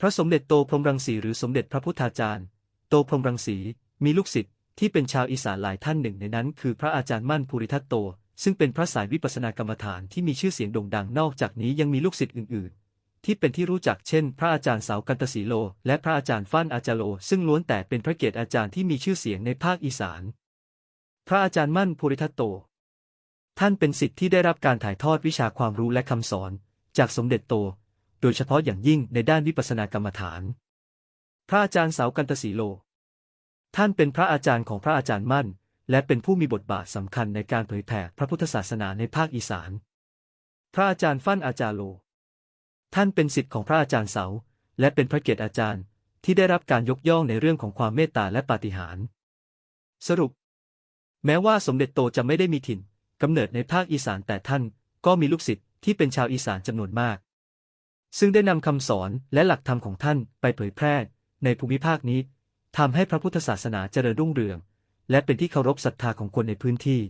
พระสมเด็จโตพรหมรังสีหรือสมเด็จพระพุทธาจารย์ โตพรหมรังสีมีลูกศิษย์ที่เป็นชาวอีสานหลายท่านหนึ่งในนั้น คือพระอาจารย์มั่นภูริทัตโต ซึ่งเป็นพระสายวิปัสสนากรรมฐานที่มีชื่อเสียงโด่งดังนอกจากนี้ยังมีลูกศิษย์อื่น ๆ ที่เป็นที่รู้จักเช่น พระอาจารย์สาวกันตสีโล และพระอาจารย์ฟ้านอาจารย์โล ซึ่งล้วนแต่เป็นพระเกศอาจารย์ที่มีชื่อเสียงในภาคอีสาน พระอาจารย์มั่นภูริทัตโต ท่านเป็นศิษย์ที่ได้รับการถ่ายทอดวิชาความรู้และคำสอน จากสมเด็จโต โดยเฉพาะอย่างยิ่งในด้านวิปัสสนากรรมฐาน พระอาจารย์เสากันตสีโล ท่านเป็นพระอาจารย์ของพระอาจารย์มั่น และเป็นผู้มีบทบาทสำคัญในการเผยแผ่พระพุทธศาสนาในภาคอีสาน พระอาจารย์ฟั่นอาจารย์โล ท่านเป็นศิษย์ของพระอาจารย์เสา และเป็นพระเกียรติอาจารย์ที่ได้รับการยกย่องในเรื่องของความเมตตาและปาฏิหาริย์ สรุป แม้ว่าสมเด็จโตจะไม่ได้มีถิ่นกำเนิดในภาคอีสานแต่ท่านก็มีลูกศิษย์ที่เป็นชาวอีสานจำนวนมาก ซึ่งได้นำคำสอนและหลักธรรมของท่านไปเผยแพร่ในภูมิภาคนี้ทำให้พระพุทธศาสนาเจริญรุ่งเรือง และเป็นที่เคารพศรัทธาของคนในพื้นที่